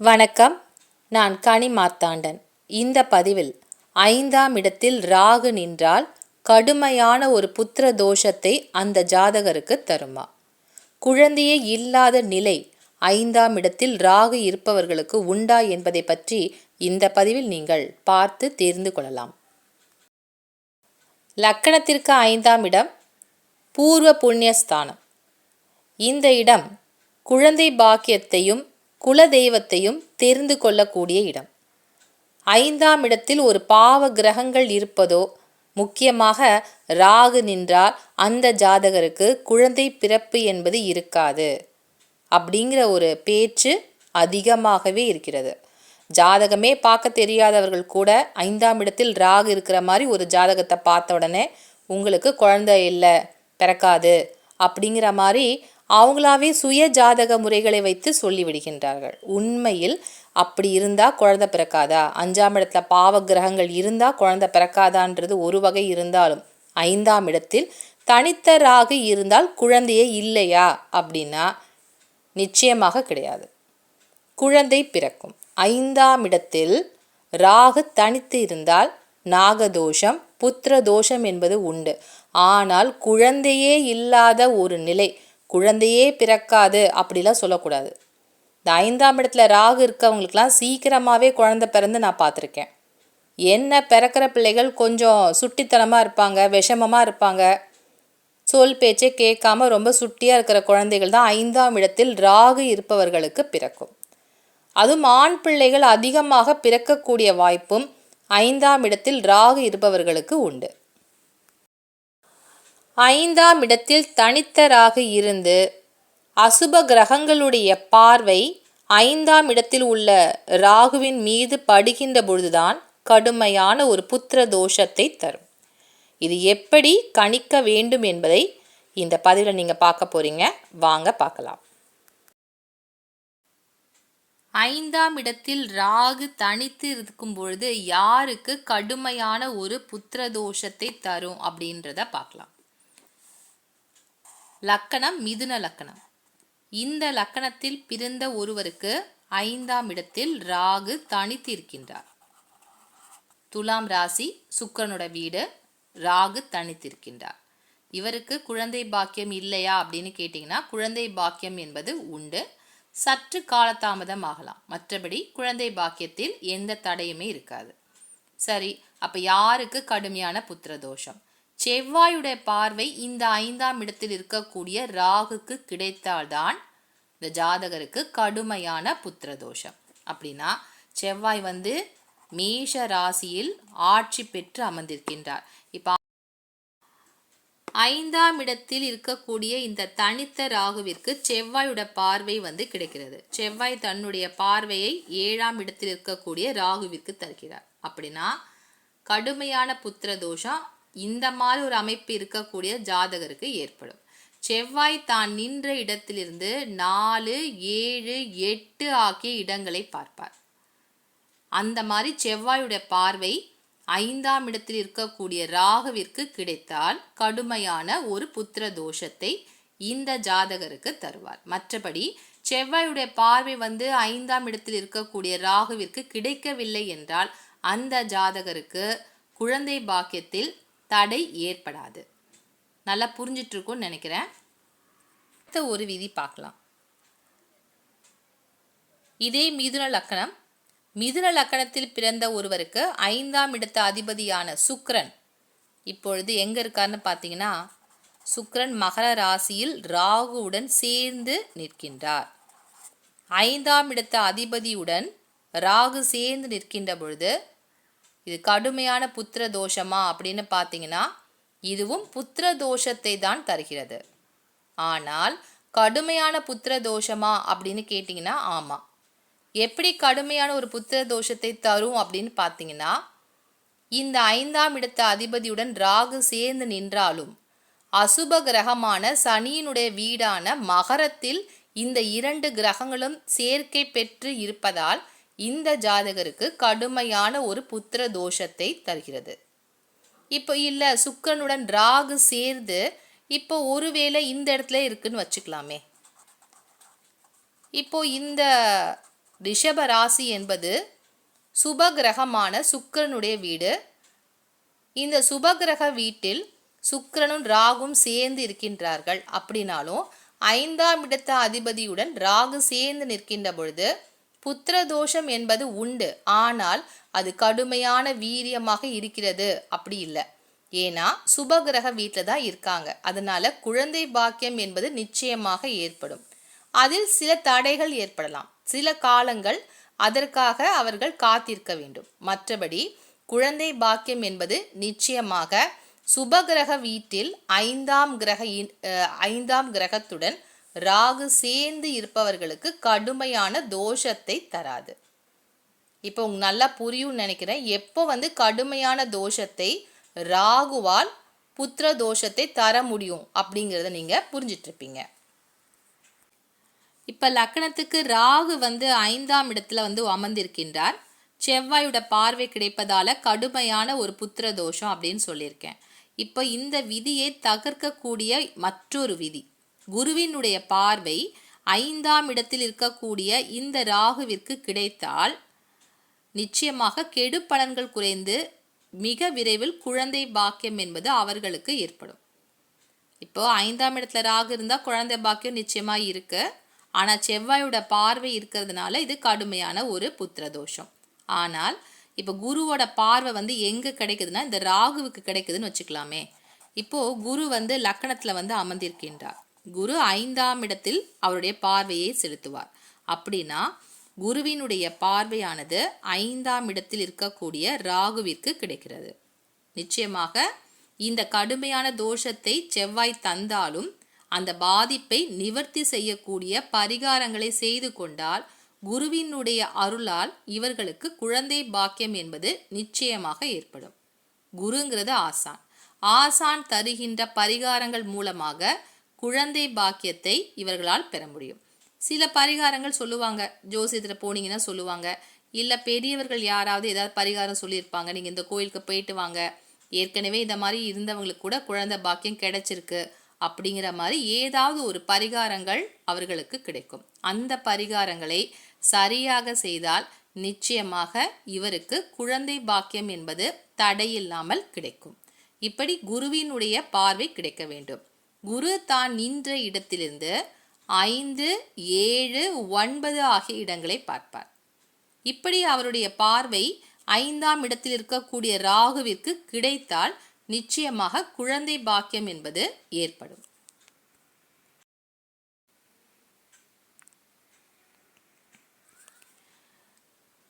வணக்கம். நான் கனி மார்த்தாண்டன். இந்த பதிவில் ஐந்தாம் இடத்தில் ராகு நின்றால் கடுமையான ஒரு புத்திர தோஷத்தை அந்த ஜாதகருக்கு தருமா? குழந்தையே இல்லாத நிலை ஐந்தாம் இடத்தில் ராகு இருப்பவர்களுக்கு உண்டா என்பதை பற்றி இந்த பதிவில் நீங்கள் பார்த்து தெரிந்து கொள்ளலாம். லக்கணத்திற்கு ஐந்தாம் இடம் பூர்வ புண்ணியஸ்தானம். இந்த இடம் குழந்தை பாக்கியத்தையும் குலதெய்வத்தையும் தெரிந்து கொள்ளக்கூடிய இடம். ஐந்தாம் இடத்தில் ஒரு பாவ கிரகங்கள் இருப்பதோ முக்கியமாக ராகு நின்றால் அந்த ஜாதகருக்கு குழந்தை பிறப்பு என்பது இருக்காது. அப்படிங்கிற ஒரு பேச்சு அதிகமாகவே இருக்கிறது. ஜாதகமே பார்க்க தெரியாதவர்கள் கூட ஐந்தாம் இடத்தில் ராகு இருக்கிற மாதிரி ஒரு ஜாதகத்தை பார்த்த உடனே உங்களுக்கு குழந்தை இல்லை பிறக்காது அப்படிங்கிற மாதிரி அவங்களாவே சுய ஜாதக முறைகளை வைத்து சொல்லிவிடுகின்றார்கள். உண்மையில் அப்படி இருந்தால் குழந்தை பிறக்காதா? அஞ்சாம் இடத்துல பாவ கிரகங்கள் இருந்தால் குழந்தை பிறக்காதான்றது ஒரு வகை இருந்தாலும் ஐந்தாம் இடத்தில் தனித்த ராகு இருந்தால் குழந்தையே இல்லையா? அப்படின்னா நிச்சயமாக கிடையாது. குழந்தை பிறக்கும். ஐந்தாம் இடத்தில் ராகு தனித்து இருந்தால் நாகதோஷம் புத்திர தோஷம் என்பது உண்டு. ஆனால் குழந்தையே இல்லாத ஒரு நிலை குழந்தையே பிறக்காது அப்படிலாம் சொல்லக்கூடாது. இந்த ஐந்தாம் இடத்துல ராகு இருக்கவங்களுக்கெல்லாம் சீக்கிரமாகவே குழந்தை பிறந்து நான் பார்த்துருக்கேன். என்ன பிறக்கிற பிள்ளைகள் கொஞ்சம் சுட்டித்தனமாக இருப்பாங்க விஷமமாக இருப்பாங்க. சொல் பேச்சை கேட்காம ரொம்ப சுட்டியாக இருக்கிற குழந்தைகள் தான் ஐந்தாம் இடத்தில் ராகு இருப்பவர்களுக்கு பிறக்கும். அதுவும் ஆண் பிள்ளைகள் அதிகமாக பிறக்கக்கூடிய வாய்ப்பும் ஐந்தாம் இடத்தில் ராகு இருப்பவர்களுக்கு உண்டு. ஐந்தாம் இடத்தில் தனித்த ராகு இருந்து அசுப கிரகங்களுடைய பார்வை ஐந்தாம் இடத்தில் உள்ள ராகுவின் மீது படுகின்ற பொழுதுதான் கடுமையான ஒரு புத்திர தோஷத்தை தரும். இது எப்படி கணிக்க வேண்டும் என்பதை இந்த பதிவில் நீங்கள் பார்க்க போகிறீங்க வாங்க பார்க்கலாம். ஐந்தாம் இடத்தில் ராகு தனித்து இருக்கும் பொழுது யாருக்கு கடுமையான ஒரு புத்திர தோஷத்தை தரும் அப்படின்றத பார்க்கலாம். லக்கணம் மிதுன லக்கணம். இந்த லக்கணத்தில் பிறந்த ஒருவருக்கு ஐந்தாம் இடத்தில் ராகு தனித்து இருக்கின்றார் துலாம் ராசி சுக்கரனோட வீடு ராகு தனித்திருக்கின்றார் இவருக்கு குழந்தை பாக்கியம் இல்லையா அப்படின்னு கேட்டிங்கன்னா குழந்தை பாக்கியம் என்பது உண்டு. சற்று காலதாமதம் ஆகலாம். மற்றபடி குழந்தை பாக்கியத்தில் எந்த தடையுமே இருக்காது. சரி அப்போ யாருக்கு கடுமையான புத்திர தோஷம்? செவ்வாயுடைய பார்வை இந்த ஐந்தாம் இடத்தில் இருக்கக்கூடிய ராகுக்கு கிடைத்தால்தான் இந்த ஜாதகருக்கு கடுமையான புத்திர தோஷம் அப்படின்னா செவ்வாய் வந்து மேஷ ராசியில் ஆட்சி பெற்று அமர்ந்திருக்கின்றார். இப்போ ஐந்தாம் இடத்தில் இருக்கக்கூடிய இந்த தனித்த ராகுவிற்கு செவ்வாயோட பார்வை வந்து கிடைக்கிறது. செவ்வாய் தன்னுடைய பார்வையை ஏழாம் இடத்தில் இருக்கக்கூடிய ராகுவிற்கு தருகிறார். அப்படின்னா கடுமையான புத்திர தோஷம் இந்த மாதிரி ஒரு அமைப்பு இருக்கக்கூடிய ஜாதகருக்கு ஏற்படும். செவ்வாய் தான் நின்ற இடத்திலிருந்து நாலு ஏழு எட்டு ஆகிய இடங்களை பார்ப்பார். அந்த மாதிரி செவ்வாயுடைய பார்வை ஐந்தாம் இடத்தில் இருக்கக்கூடிய ராகுவிற்கு கிடைத்தால் கடுமையான ஒரு புத்திர தோஷத்தை இந்த ஜாதகருக்கு தருவார். மற்றபடி செவ்வாயுடைய பார்வை வந்து ஐந்தாம் இடத்தில் இருக்கக்கூடிய ராகுவிற்கு கிடைக்கவில்லை என்றால் அந்த ஜாதகருக்கு குழந்தை பாக்கியத்தில் தடை ஏற்படாது. நல்லா புரிஞ்சிட்ருக்கும்னு நினைக்கிறேன். அடுத்த ஒரு விதி பார்க்கலாம். இதே மிதுன லக்கணம். மிதுன லக்கணத்தில் பிறந்த ஒருவருக்கு ஐந்தாம் இடத்த அதிபதியான சுக்ரன் இப்பொழுது எங்கே இருக்காருன்னு பார்த்தீங்கன்னா சுக்ரன் மகர ராசியில் ராகுவுடன் சேர்ந்து நிற்கின்றார். ஐந்தாம் இடத்த அதிபதியுடன் ராகு சேர்ந்து நிற்கின்ற பொழுது இது கடுமையான புத்திர தோஷமா அப்படின்னு பார்த்தீங்கன்னா இதுவும் புத்திர தோஷத்தை தான் தருகிறது. ஆனால் கடுமையான புத்திர தோஷமா அப்படின்னு கேட்டிங்கன்னா ஆமாம் எப்படி கடுமையான ஒரு புத்திர தோஷத்தை தரும் அப்படின்னு பார்த்தீங்கன்னா இந்த ஐந்தாம் இடத்த அதிபதியுடன் ராகு சேர்ந்து நின்றாலும் அசுப கிரகமான சனியினுடைய வீடான மகரத்தில் இந்த இரண்டு கிரகங்களும் சேர்க்கை பெற்று இருப்பதால் இந்த ஜாதகருக்கு கடுமையான ஒரு புத்திர தோஷத்தை தருகிறது. இப்போ இல்லை சுக்கரனுடன் ராகு சேர்ந்து இப்போ ஒருவேளை இந்த இடத்துல இருக்குன்னு வச்சுக்கலாமே. இப்போ இந்த ரிஷப ராசி என்பது சுபகிரகமான சுக்கரனுடைய வீடு. இந்த சுபகிரக வீட்டில் சுக்கரனும் ராகும் சேர்ந்து இருக்கின்றார்கள் அப்படின்னாலும் ஐந்தாம் இடத்த அதிபதியுடன் ராகு சேர்ந்து நிற்கின்ற பொழுது புத்திர தோஷம் என்பது உண்டு. ஆனால் அது கடுமையான வீரியமாக இருக்கிறது. அப்படி இல்லை. ஏன்னா சுபகிரக வீட்டில் தான் இருக்காங்க. அதனால குழந்தை பாக்கியம் என்பது நிச்சயமாக ஏற்படும். அதில் சில தடைகள் ஏற்படலாம். சில காலங்கள் அதற்காக அவர்கள் காத்திருக்க வேண்டும். மற்றபடி குழந்தை பாக்கியம் என்பது நிச்சயமாக சுபகிரக வீட்டில் ஐந்தாம் கிரக இன்- ஐந்தாம் கிரகத்துடன் ராகு சேர்ந்து இருப்பவர்களுக்கு கடுமையான தோஷத்தை தராது. இப்போ உங்க நல்லா புரியும்னு நினைக்கிறேன். எப்போ வந்து கடுமையான தோஷத்தை ராகுவால் புத்திர தோஷத்தை தர முடியும் அப்படிங்கிறத நீங்கள் புரிஞ்சிட்டு இருப்பீங்க இப்போ லக்னத்துக்கு ராகு வந்து ஐந்தாம் இடத்துல வந்து அமர்ந்திருக்கின்றார். செவ்வாயோட பார்வை கிடைப்பதால கடுமையான ஒரு புத்திர தோஷம் அப்படின்னு சொல்லியிருக்கேன். இப்போ இந்த விதியை தகர்க்கக்கூடிய மற்றொரு விதி குருவினுடைய பார்வை ஐந்தாம் இடத்தில் இருக்கக்கூடிய இந்த ராகுவிற்கு கிடைத்தால் நிச்சயமாக கெடு பலன்கள் குறைந்து மிக விரைவில் குழந்தை பாக்கியம் என்பது அவர்களுக்கு ஏற்படும். இப்போ ஐந்தாம் இடத்துல ராகு இருந்தால் குழந்தை பாக்கியம் நிச்சயமாக இருக்கு. ஆனால் செவ்வாயோட பார்வை இருக்கிறதுனால இது கடுமையான ஒரு புத்திர தோஷம் ஆனால் இப்போ குருவோட பார்வை வந்து எங்கே கிடைக்குதுன்னா இந்த ராகுவுக்கு கிடைக்குதுன்னு வச்சுக்கலாமே. இப்போது குரு வந்து லக்கணத்தில் வந்து அமர்ந்திருக்கின்றார். குரு ஐந்தாம் இடத்தில் அவருடைய பார்வையை செலுத்துவார். அப்படின்னா குருவினுடைய பார்வையானது ஐந்தாம் இடத்தில் இருக்கக்கூடிய ராகுவிற்கு கிடைக்கிறது. நிச்சயமாக இந்த கடுமையான தோஷத்தை செவ்வாய் தந்தாலும் அந்த பாதிப்பை நிவர்த்தி செய்யக்கூடிய பரிகாரங்களை செய்து கொண்டால் குருவினுடைய அருளால் இவர்களுக்கு குழந்தை பாக்கியம் என்பது நிச்சயமாக ஏற்படும். குருங்கிறது ஆசான். ஆசான் தருகின்ற பரிகாரங்கள் மூலமாக குழந்தை பாக்கியத்தை இவர்களால் பெற முடியும். சில பரிகாரங்கள் சொல்லுவாங்க. ஜோசியத்தில் போனீங்கன்னா சொல்லுவாங்க. இல்லை பெரியவர்கள் யாராவது ஏதாவது பரிகாரம் சொல்லியிருப்பாங்க. நீங்கள் இந்த கோயிலுக்கு போயிட்டு வாங்க. ஏற்கனவே இந்த மாதிரி இருந்தவங்களுக்கு கூட குழந்தை பாக்கியம் கிடைச்சிருக்கு அப்படிங்கிற மாதிரி ஏதாவது ஒரு பரிகாரங்கள் அவர்களுக்கு கிடைக்கும். அந்த பரிகாரங்களை சரியாக செய்தால் நிச்சயமாக இவருக்கு குழந்தை பாக்கியம் என்பது தடையில்லாமல் கிடைக்கும். இப்படி குருவினுடைய பார்வை கிடைக்க வேண்டும். குரு தான் நின்ற இடத்திலிருந்து ஐந்து ஏழு ஒன்பது ஆகிய இடங்களை பார்ப்பார். இப்படி அவருடைய பார்வை ஐந்தாம் இடத்தில் இருக்கக்கூடிய ராகுவிற்கு கிடைத்தால் நிச்சயமாக குழந்தை பாக்கியம் என்பது ஏற்படும்.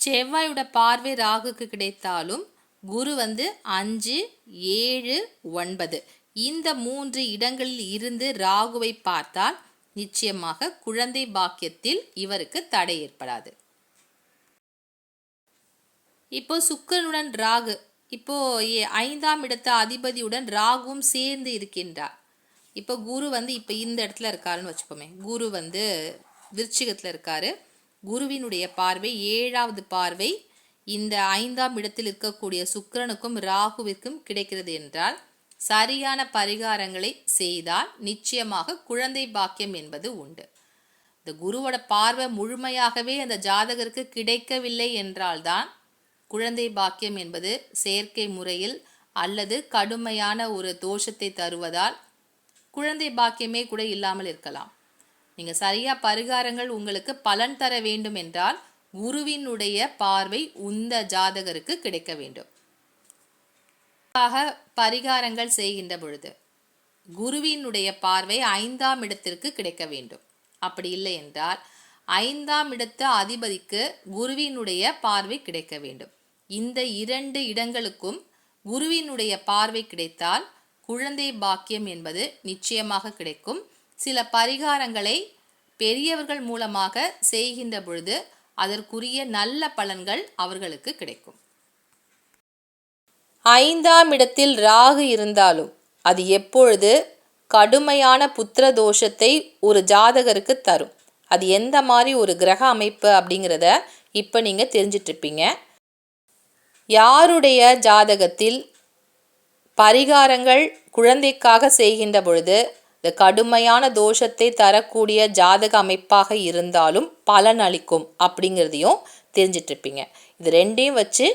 செவ்வாயோட பார்வை ராகுக்கு கிடைத்தாலும் குரு வந்து அஞ்சு ஏழு ஒன்பது இந்த மூன்று இடங்களில் இருந்து ராகுவை பார்த்தால் நிச்சயமாக குழந்தை பாக்கியத்தில் இவருக்கு தடை ஏற்படாது. இப்போ சுக்கரனுடன் ராகு இப்போ ஐந்தாம் இடத்து அதிபதியுடன் ராகுவும் சேர்ந்து இருக்கின்றார். இப்போ குரு வந்து இப்போ இந்த இடத்துல இருக்காருன்னு வச்சுப்போமே குரு வந்து விருச்சிகத்தில் இருக்காரு. குருவினுடைய பார்வை ஏழாவது பார்வை இந்த ஐந்தாம் இடத்தில் இருக்கக்கூடிய சுக்கிரனுக்கும் ராகுவிற்கும் கிடைக்கிறது என்றால் சரியான பரிகாரங்களை செய்தால் நிச்சயமாக குழந்தை பாக்கியம் என்பது உண்டு. இந்த குருவோட பார்வை முழுமையாகவே அந்த ஜாதகருக்கு கிடைக்கவில்லை என்றால்தான் குழந்தை பாக்கியம் என்பது செயற்கை முறையில் அல்லது கடுமையான ஒரு தோஷத்தை தருவதால் குழந்தை பாக்கியமே கூட இல்லாமல் இருக்கலாம். நீங்கள் சரியாக பரிகாரங்கள் உங்களுக்கு பலன் தர வேண்டும் என்றால் குருவினுடைய பார்வை உந்த ஜாதகருக்கு கிடைக்க வேண்டும். ஆக பரிகாரங்கள் செய்கின்ற பொழுது குருவினுடைய பார்வை ஐந்தாம் இடத்திற்கு கிடைக்க வேண்டும். அப்படி இல்லை என்றால் ஐந்தாம் இடத்து அதிபதிக்கு குருவினுடைய பார்வை கிடைக்க வேண்டும். இந்த இரண்டு இடங்களுக்கும் குருவினுடைய பார்வை கிடைத்தால் குழந்தை பாக்கியம் என்பது நிச்சயமாக கிடைக்கும். சில பரிகாரங்களை பெரியவர்கள் மூலமாக செய்கின்ற பொழுது அதற்குரிய நல்ல பலன்கள் அவர்களுக்கு கிடைக்கும். ஐந்தாம் இடத்தில் ராகு இருந்தாலும் அது எப்பொழுது கடுமையான புத்திர தோஷத்தை ஒரு ஜாதகருக்கு தரும். அது எந்த மாதிரி ஒரு கிரக அமைப்பு அப்படிங்கிறத இப்போ நீங்கள் தெரிஞ்சிட்ருப்பீங்க. யாருடைய ஜாதகத்தில் பரிகாரங்கள் குழந்தைக்காக செய்கின்ற பொழுது இந்த கடுமையான தோஷத்தை தரக்கூடிய ஜாதக அமைப்பாக இருந்தாலும் பலன் அளிக்கும் அப்படிங்கிறதையும் தெரிஞ்சிட்ருப்பீங்க. இது ரெண்டையும் வச்சு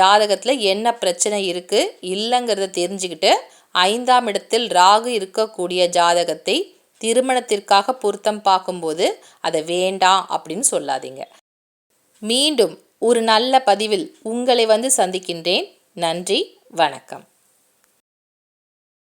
ஜாதகத்தில் என்ன பிரச்சனை இருக்குது இல்லைங்கிறத தெரிஞ்சுக்கிட்டு ஐந்தாம் இடத்தில் ராகு இருக்கக்கூடிய ஜாதகத்தை திருமணத்திற்காக பொருத்தம் பார்க்கும்போது அதை வேண்டாம் அப்படின்னு சொல்லாதீங்க. மீண்டும் ஒரு நல்ல பதிவில் உங்களை வந்து சந்திக்கின்றேன். நன்றி வணக்கம்.